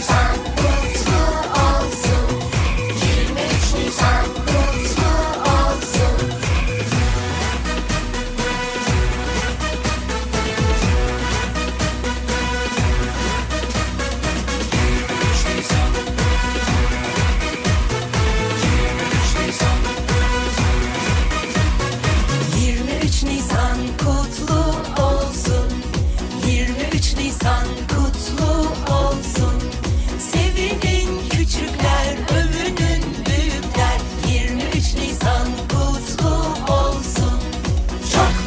Nisan kutlu olsun. 23 Nisan kutlu olsun. Nisan kutlu olsun 23 Nisan